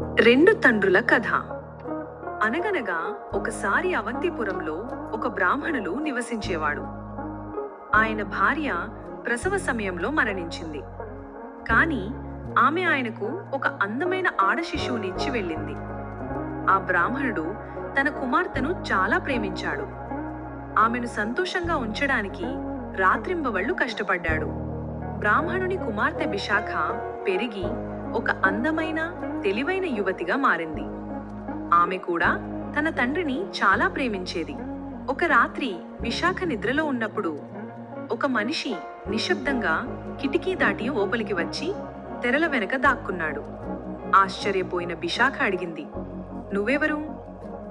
రెండు తండ్రుల కథ. అనగనగా ఒకసారి అవంతిపురంలో ఒక బ్రాహ్మణులు నివసించేవాడు. ఆయన భార్య ప్రసవ సమయంలో మరణించింది. కాని ఆమె ఆయనకు ఒక అందమైన ఆడ శిశువునిచ్చి వెళ్ళింది. ఆ బ్రాహ్మణుడు తన కుమార్తెను చాలా ప్రేమించాడు. ఆమెను సంతోషంగా ఉంచడానికి రాత్రింబవళ్ళు కష్టపడ్డాడు. బ్రాహ్మణుని కుమార్తె విశాఖ పెరిగి ఒక అందమైన తెలివైన యువతిగా మారింది. ఆమె కూడా తన తండ్రిని చాలా ప్రేమించేది. ఒక రాత్రి విశాఖ నిద్రలో ఉన్నప్పుడు ఒక మనిషి నిశ్శబ్దంగా కిటికీ దాటి ఓపలికి వచ్చి తెరల వెనక దాక్కున్నాడు. ఆశ్చర్యపోయిన విశాఖ అడిగింది నువ్వెవరు?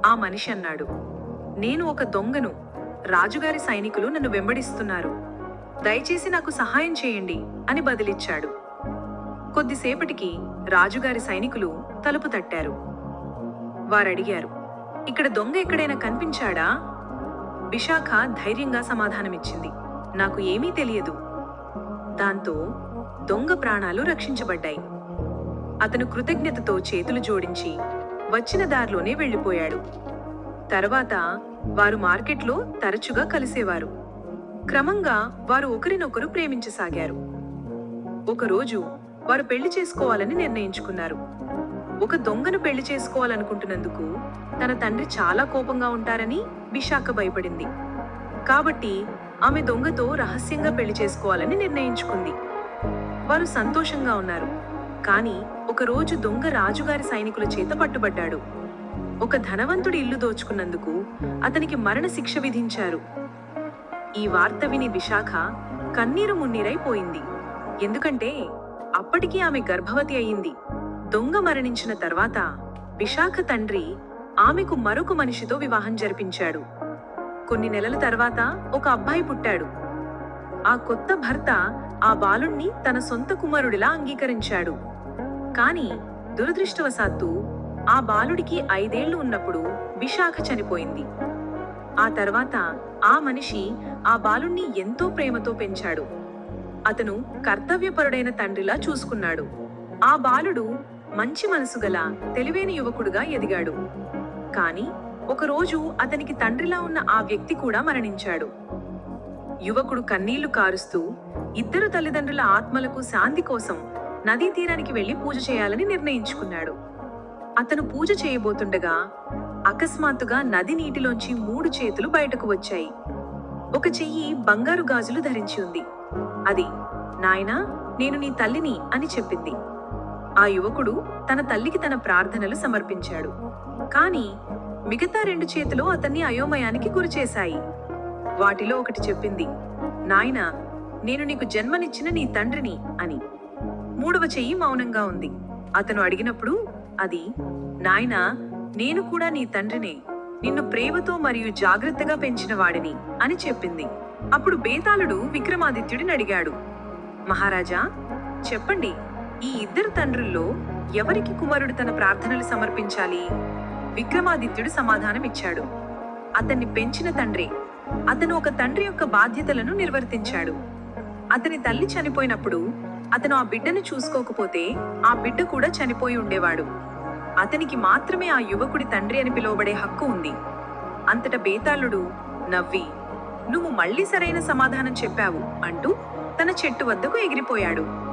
ఆ మనిషి అన్నాడు నేను ఒక దొంగను. రాజుగారి సైనికులు నన్ను వెంబడిస్తున్నారు. దయచేసి నాకు సహాయం చేయండి అని బదిలిచ్చాడు. కొద్దిసేపటికి రాజుగారి సైనికులు తలుపు తట్టారు. వారడిగారు ఇక్కడ దొంగ ఎక్కడైనా కనిపించాడా? విశాఖ ధైర్యంగా సమాధానమిచ్చింది నాకు ఏమీ తెలియదు. దాంతో దొంగ ప్రాణాలు రక్షించబడ్డాయి. అతను కృతజ్ఞతతో చేతులు జోడించి వచ్చిన దారిలోనే వెళ్ళిపోయాడు. తర్వాత వారు మార్కెట్లో తరచుగా కలిసేవారు. క్రమంగా వారు ఒకరినొకరు ప్రేమించసాగారు. ఒకరోజు వారు పెళ్ళి చేసుకోవాలని నిర్ణయించుకున్నారు. ఒక దొంగను పెళ్ళి చేసుకోవాలనుకుంటున్నందుకు తన తండ్రి చాలా కోపంగా ఉంటారని విశాఖ భయపడింది. కాబట్టి ఆమె దొంగతో రహస్యంగా పెళ్ళి చేసుకోవాలని నిర్ణయించుకుంది. వారు సంతోషంగా ఉన్నారు. కానీ ఒకరోజు దొంగ రాజుగారి సైనికుల చేత పట్టుబడ్డాడు. ఒక ధనవంతుడి ఇల్లు దోచుకున్నందుకు అతనికి మరణ శిక్ష విధించారు. ఈ వార్త విని విశాఖ కన్నీరు మున్నీరైపోయింది. ఎందుకంటే అప్పటికీ ఆమె గర్భవతి అయింది. దొంగ మరణించిన తర్వాత విశాఖ తండ్రి ఆమెకు మరొక మనిషితో వివాహం జరిపించాడు. కొన్ని నెలల తర్వాత ఒక అబ్బాయి పుట్టాడు. ఆ కొత్త భర్త ఆ బాలుణ్ణి తన సొంత కుమారుడిలా అంగీకరించాడు. కాని దురదృష్టవశాత్తు ఆ బాలుడికి ఐదేళ్ళు ఉన్నప్పుడు విశాఖ చనిపోయింది. ఆ తర్వాత ఆ మనిషి ఆ బాలుణ్ణి ఎంతో ప్రేమతో పెంచాడు. అతను కర్తవ్యపరుడైన తండ్రిలా చూసుకున్నాడు. ఆ బాలుడు మంచి మనసు గల తెలివైన యువకుడుగా ఎదిగాడు. కాని ఒకరోజు అతనికి తండ్రిలా ఉన్న ఆ వ్యక్తి కూడా మరణించాడు. యువకుడు కన్నీళ్ళు కారుస్తూ ఇద్దరు తల్లిదండ్రుల ఆత్మలకు శాంతి కోసం నదీ తీరానికి వెళ్ళి పూజ చేయాలని నిర్ణయించుకున్నాడు. అతను పూజ చేయబోతుండగా అకస్మాత్తుగా నది నీటిలోంచి మూడు చేతులు బయటకు వచ్చాయి. ఒక చెయ్యి బంగారు గాజులు ధరించి ఉంది. అది నాయనా నేను నీ తల్లిని అని చెప్పింది. ఆ యువకుడు తన తల్లికి తన ప్రార్థనలు సమర్పించాడు. కాని మిగతా రెండు చేతులు అతన్ని అయోమయానికి గురిచేశాయి. వాటిలో ఒకటి చెప్పింది నాయనా నేను నీకు జన్మనిచ్చిన నీ తండ్రిని అని. మూడవ చెయ్యి మౌనంగా ఉంది. అతను అడిగినప్పుడు అది నాయనా నేను కూడా నీ తండ్రినే. నిన్ను ప్రేమతో మరియు జాగ్రత్తగా పెంచిన వాడిని అని చెప్పింది. అప్పుడు బేతాళుడు విక్రమాదిత్యుడిని అడిగాడు మహారాజా చెప్పండి ఈ ఇద్దరు తండ్రుల్లో ఎవరికి కుమారుడు తన ప్రార్థనలు సమర్పించాలి? విక్రమాదిత్యుడు సమాధానమిచ్చాడు అతన్ని పెంచిన తండ్రి అతను ఒక తండ్రి యొక్క బాధ్యతలను నిర్వర్తించాడు. అతని తల్లి చనిపోయినప్పుడు అతను ఆ బిడ్డను చూసుకోకపోతే ఆ బిడ్డ కూడా చనిపోయి ఉండేవాడు. అతనికి మాత్రమే ఆ యువకుడి తండ్రి అని పిలువబడే హక్కు ఉంది. అంతట బేతాళుడు నవ్వి నువ్వు మళ్ళీ సరైన సమాధానం చెప్పావు అంటూ తన చెట్టు వద్దకు ఎగిరిపోయాడు.